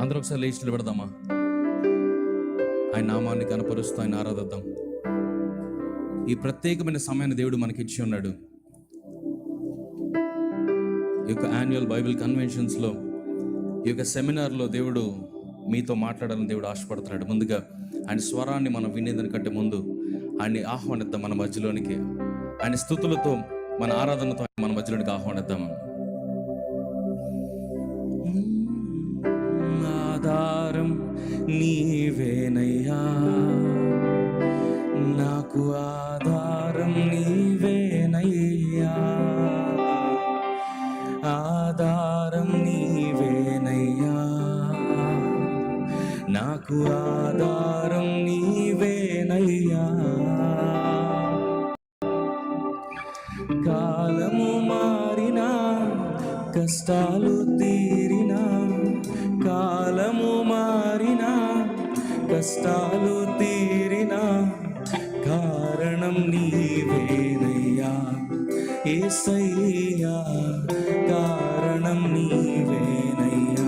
అందరూ ఒకసారి లేచి నిలబడదామా? ఆయన నామాన్ని కనపరుస్తూ ఆయన ఆరాధిద్దాం. ఈ ప్రత్యేకమైన సమయాన్ని దేవుడు మనకి ఇచ్చి ఉన్నాడు. ఈ యొక్క యాన్యువల్ బైబిల్ కన్వెన్షన్స్లో ఈ యొక్క సెమినార్లో దేవుడు మీతో మాట్లాడాలని దేవుడు ఆశపడుతున్నాడు. ముందుగా ఆయన స్వరాన్ని మనం వినేదానికంటే ముందు ఆయన్ని ఆహ్వానిద్దాం మన మధ్యలోనికి. ఆయన స్థుతులతో మన ఆరాధనతో మన మధ్యలోనికి ఆహ్వానిద్దాం. ఆధారం నీవేనయ్యా. నాకు ఆధారం నీవేనయ్యా. ఆధారం నీవేనయ్యా. నాకు ఆధారం నీవేనయ్యా. కాలము మారినా కష్టాలు తీ కష్టాలు తీరినా కారణం నీవేనయ్యా. ఏసయ్యా కారణం నీవేనయ్యా.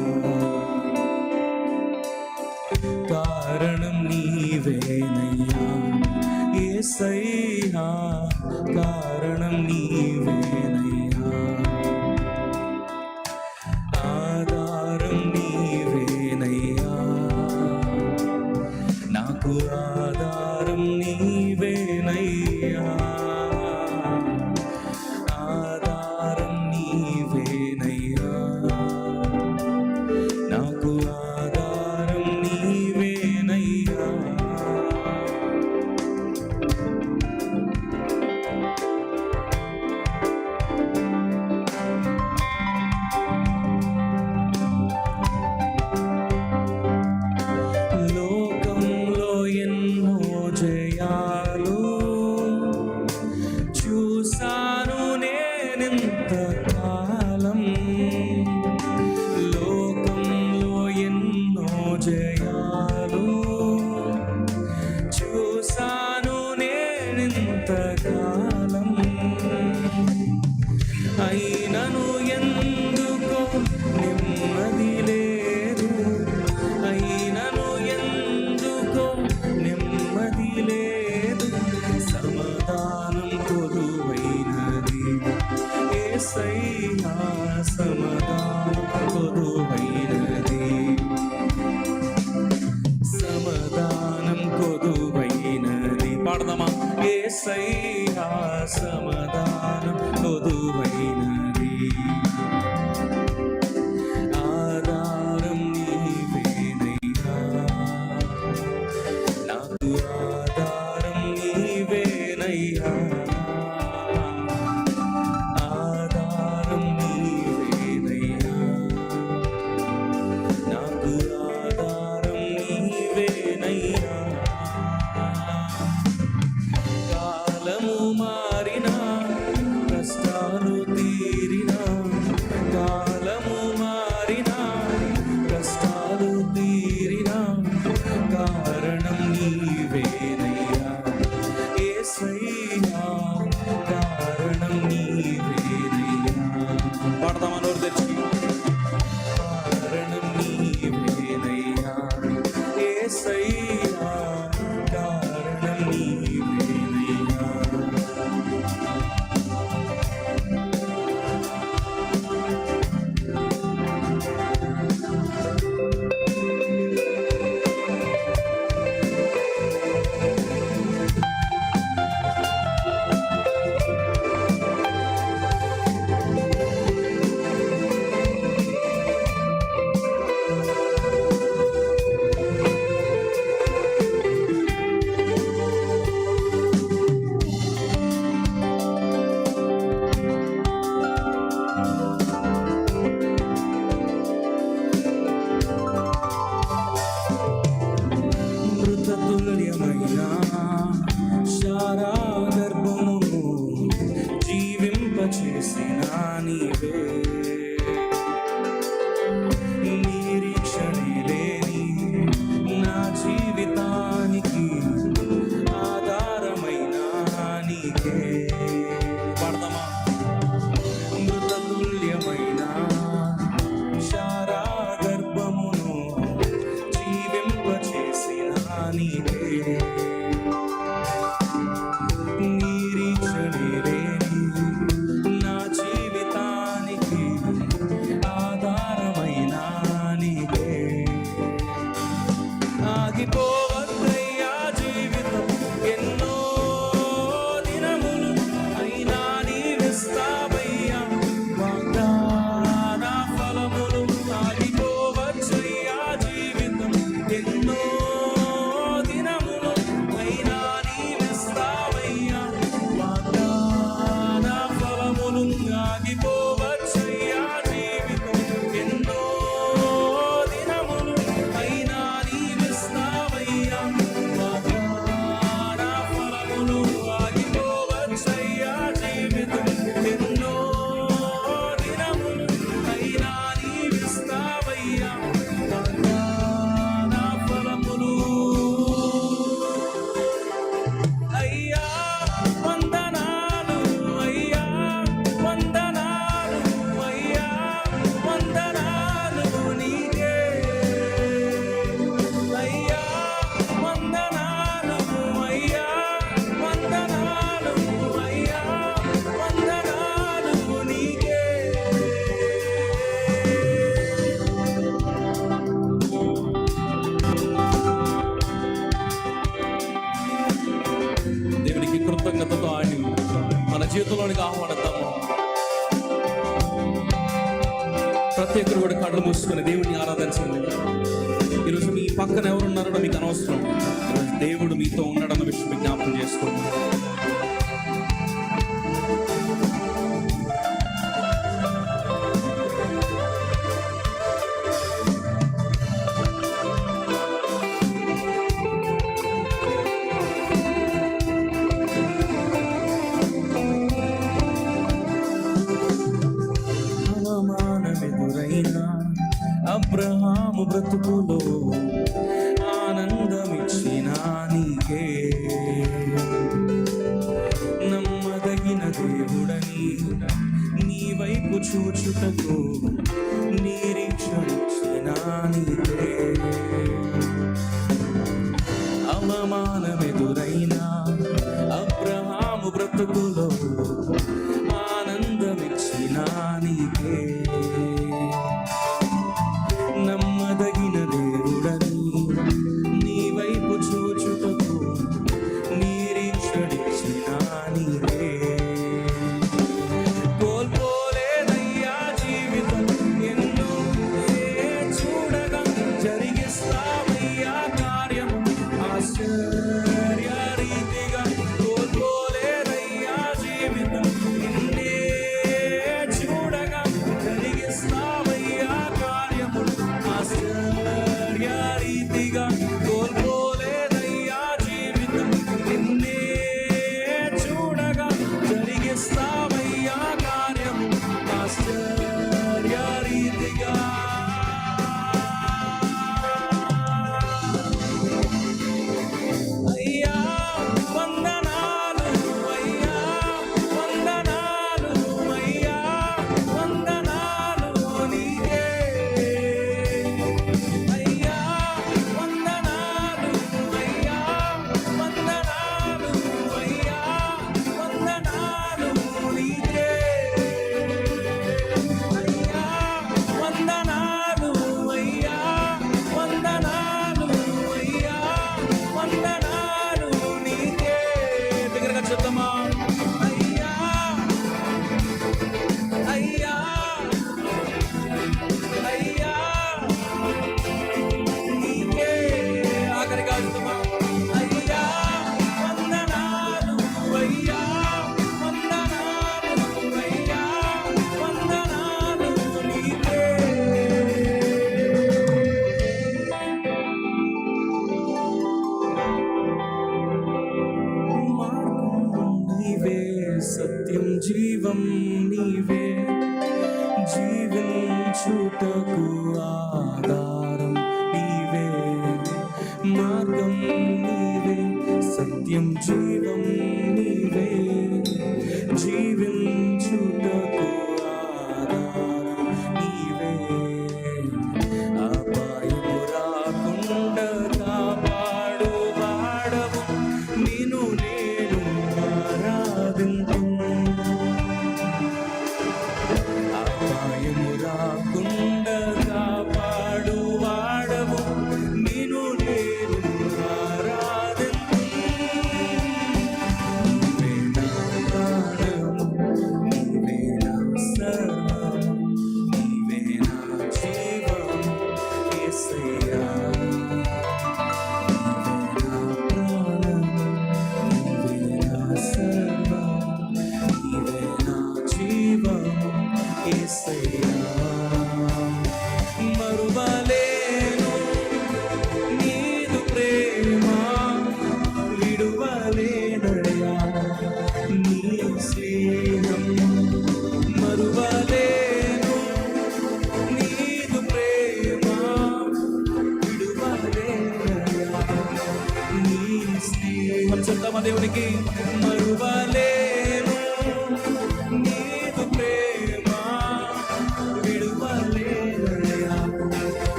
కారణం నీవేనయ్యా. ఏసయ్యా కారణం నీవేనయ్యా. ఏసయ్యా సమాధానం కొదువైనది సమాధానం కొదువైనది. పాడదామా? ఏసయ్యా సమాధానం కొదువైనది. ఆధారం నీవేనయ్యా నాకు ఆధారం నీవేనయ్యా. ప్రతి ఒక్కరు కూడా కళ్ళు మూసుకొని దేవుని ఆరాధించండి. ఈరోజు మీ పక్కన ఎవరున్నారో మీకు అనవసరం. దేవుడు మీతో ఉన్నాడన్న విషయం జ్ఞాపకం చేసుకోండి. అబ్రహాము బ్రతుకులో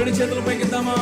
రెండు చేతులు పైకిద్దామా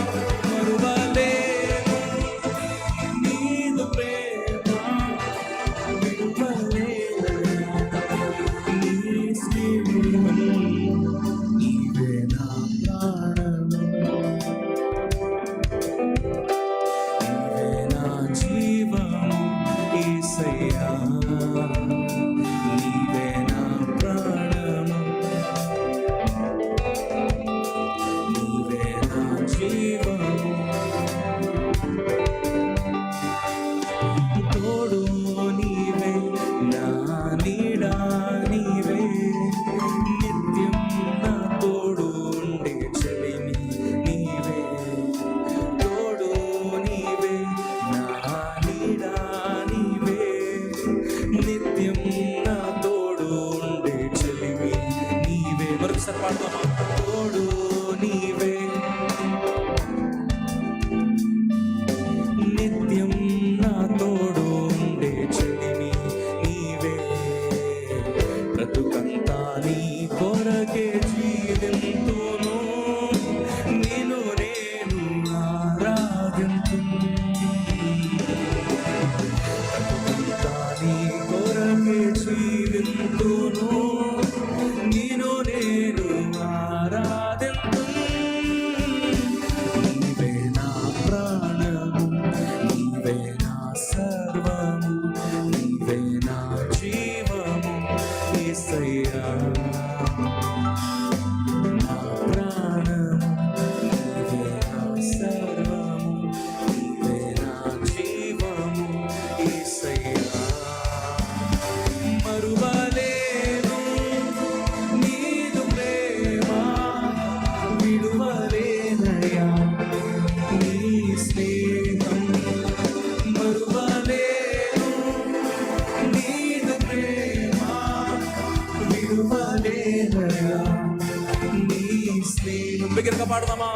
കേൾക്ക പാടുന്നമാ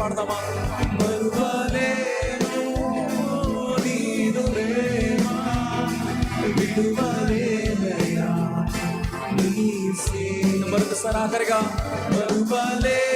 പാടുന്നമാ मर्द सरा करेगा बलबले